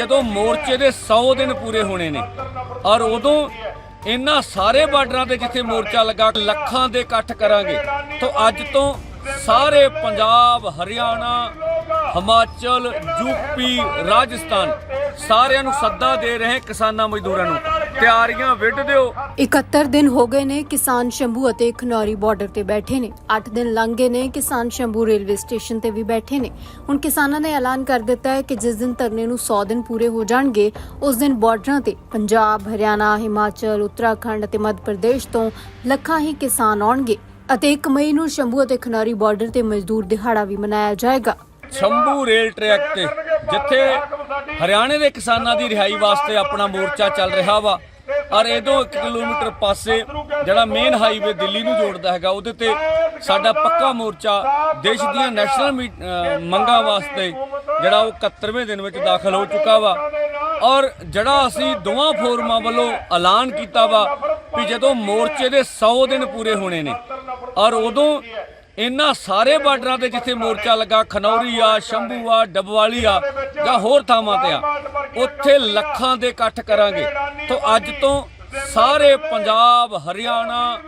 ਜਦੋਂ ਮੋਰਚੇ ਦੇ 100 ਦਿਨ ਪੂਰੇ ਹੋਣੇ ਨੇ, ਔਰ ਉਦੋਂ ਇਹਨਾਂ ਸਾਰੇ ਬਾਰਡਰਾਂ ਤੇ ਜਿੱਥੇ ਮੋਰਚਾ ਲੱਗਾ, ਲੱਖਾਂ ਦੇ ਇਕੱਠ ਕਰਾਂਗੇ, ਤੋਂ ਅੱਜ ਤੋਂ ਸਾਰੇ ਪੰਜਾਬ, ਹਰਿਆਣਾ, ਹਿਮਾਚਲ ਯੂਪੀ ਰਾਜਸਥਾਨ ਸਾਰਿਆਂ ਨੂੰ ਸੱਦਾ ਦੇ ਰਹੇ ਕਿਸਾਨਾਂ ਮਜ਼ਦੂਰਾਂ ਨੂੰ। ਤਿਆਰੀਆਂ ਵਿੱਢ ਦਿਓ। 71 ਦਿਨ ਹੋ ਗਏ ਨੇ ਕਿਸਾਨ ਸ਼ੰਭੂ ਅਤੇ ਖਨੌਰੀ ਬਾਰਡਰ ਤੇ ਬੈਠੇ ਨੇ। 8 ਦਿਨ ਲੰਘ ਗਏ ਨੇ ਕਿਸਾਨ ਸ਼ੰਭੂ ਰੇਲਵੇ ਸਟੇਸ਼ਨ ਤੇ ਵੀ ਬੈਠੇ ਨੇ। ਹੁਣ ਕਿਸਾਨਾਂ ਨੇ ਐਲਾਨ ਕਰ ਦਿੱਤਾ ਹੈ ਕਿ ਜਿਸ ਦਿਨ ਧਰਨੇ ਨੂੰ 100 ਦਿਨ ਪੂਰੇ ਹੋ ਜਾਣਗੇ ਉਸ ਦਿਨ ਬਾਰਡਰਾਂ ਤੇ ਪੰਜਾਬ ਹਰਿਆਣਾ ਹਿਮਾਚਲ ਉੱਤਰਾਖੰਡ ਅਤੇ ਮੱਧ ਪ੍ਰਦੇਸ਼ ਤੋਂ ਲੱਖਾਂ ਹੀ ਕਿਸਾਨ ਆਉਣਗੇ ਅਤੇ 1 ਮਈ ਨੂੰ ਸ਼ੰਭੂ ਅਤੇ ਖਨੌਰੀ ਬਾਰਡਰ ਤੇ ਮਜ਼ਦੂਰ ਦਿਹਾੜਾ ਵੀ ਮਨਾਇਆ ਜਾਏਗਾ। ਸ਼ੰਭੂ ਰੇਲ ਟਰੈਕ ਤੇ ਜਿੱਥੇ ਹਰਿਆਣੇ ਦੇ ਕਿਸਾਨਾਂ ਦੀ ਰਿਹਾਈ ਵਾਸਤੇ ਆਪਣਾ ਮੋਰਚਾ ਚੱਲ ਰਿਹਾ ਵਾ ਔਰ ਇਹਦੋਂ 1 ਕਿਲੋਮੀਟਰ ਪਾਸੇ ਜਿਹੜਾ ਮੇਨ ਹਾਈਵੇ ਦਿੱਲੀ ਨੂੰ ਜੋੜਦਾ ਹੈਗਾ, ਉਹਦੇ ਤੇ ਸਾਡਾ ਪੱਕਾ ਮੋਰਚਾ ਦੇਸ਼ ਦੀਆਂ ਨੈਸ਼ਨਲ ਮੀ- ਮੰਗਾਂ ਵਾਸਤੇ ਜਿਹੜਾ ਉਹ 71ਵੇਂ ਦਿਨ ਵਿੱਚ ਦਾਖਲ ਹੋ ਚੁੱਕਾ ਵਾ। ਔਰ ਜਿਹੜਾ ਅਸੀਂ ਦੋਵਾਂ ਫੋਰਮਾਂ ਵੱਲੋਂ ਐਲਾਨ ਕੀਤਾ ਵਾ ਵੀ ਜਦੋਂ ਮੋਰਚੇ ਦੇ 100 ਦਿਨ ਪੂਰੇ ਹੋਣੇ ਨੇ, ਔਰ ਉਦੋਂ ਇਹਨਾਂ ਸਾਰੇ ਬਾਰਡਰਾਂ ਤੇ ਜਿੱਥੇ ਮੋਰਚਾ ਲੱਗਾ, ਖਨੌਰੀ ਆ, ਸ਼ੰਭੂ ਆ, ਡਬਵਾਲੀ ਆ ਜਾਂ ਹੋਰ ਥਾਵਾਂ ਤੇ ਆ, ਉੱਥੇ ਲੱਖਾਂ ਦੇ ਇਕੱਠ ਕਰਾਂਗੇ। ਤੋਂ ਅੱਜ ਤੋਂ ਸਾਰੇ ਪੰਜਾਬ, ਹਰਿਆਣਾ,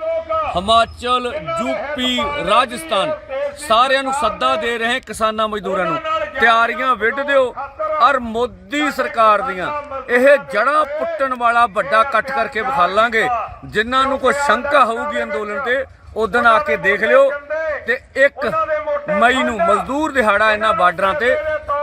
ਹਿਮਾਚਲ ਯੂਪੀ ਰਾਜਸਥਾਨ ਸਾਰਿਆਂ ਨੂੰ ਸੱਦਾ ਦੇ ਰਹੇ ਕਿਸਾਨਾਂ ਮਜ਼ਦੂਰਾਂ ਨੂੰ। ਤਿਆਰੀਆਂ ਵਿੱਢ ਦਿਓ ਔਰ ਮੋਦੀ ਸਰਕਾਰ ਦੀਆਂ। ਇਹ ਜੜਾਂ ਪੁੱਟਣ ਵਾਲਾ ਵੱਡਾ ਇਕੱਠ ਕਰਕੇ ਵਿਖਾਲਾਂਗੇ ਜਿਨ੍ਹਾਂ ਨੂੰ ਕੋਈ ਸ਼ੰਕਾ ਹੋਊਗੀ ਅੰਦੋਲਨ ਤੇ ਉਦੋਂ ਆ ਕੇ ਦੇਖ ਲਿਓ। ਤੇ 1 ਮਈ ਨੂੰ ਮਜ਼ਦੂਰ ਦਿਹਾੜਾ ਇਹਨਾਂ ਬਾਰਡਰਾਂ ਤੇ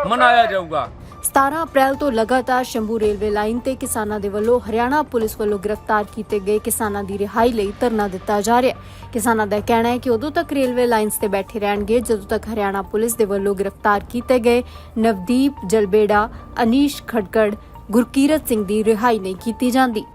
ਮਨਾਇਆ ਜਾਊਗਾ। 17 ਅਪ੍ਰੈਲ ਤੋਂ ਲਗਾਤਾਰ ਸ਼ੰਭੂ ਰੇਲਵੇ ਲਾਈਨ ਤੇ ਕਿਸਾਨਾਂ ਦੇ ਵੱਲੋਂ ਹਰਿਆਣਾ ਪੁਲਿਸ ਵੱਲੋਂ ਗ੍ਰਿਫਤਾਰ ਕੀਤੇ ਗਏ ਕਿਸਾਨਾਂ ਦੀ ਰਿਹਾਈ ਲਈ ਧਰਨਾ ਦਿੱਤਾ ਜਾ ਰਿਹਾ ਹੈ। ਕਿਸਾਨਾਂ ਦਾ ਕਹਿਣਾ ਹੈ ਕਿ ਉਦੋਂ ਤੱਕ ਰੇਲਵੇ ਲਾਈਨਸ ਤੇ ਬੈਠੇ ਰਹਿਣਗੇ, ਜਦੋਂ ਤੱਕ ਹਰਿਆਣਾ ਪੁਲਿਸ ਦੇ ਵੱਲੋਂ ਗ੍ਰਿਫਤਾਰ ਕੀਤੇ ਗਏ ਨਵਦੀਪ ਜਲਬੇੜਾ, ਅਨੀਸ਼ ਖੜਕੜ, ਗੁਰਕੀਰਤ ਸਿੰਘ ਦੀ ਰਿਹਾਈ ਨਹੀਂ ਕੀਤੀ ਜਾਂਦੀ।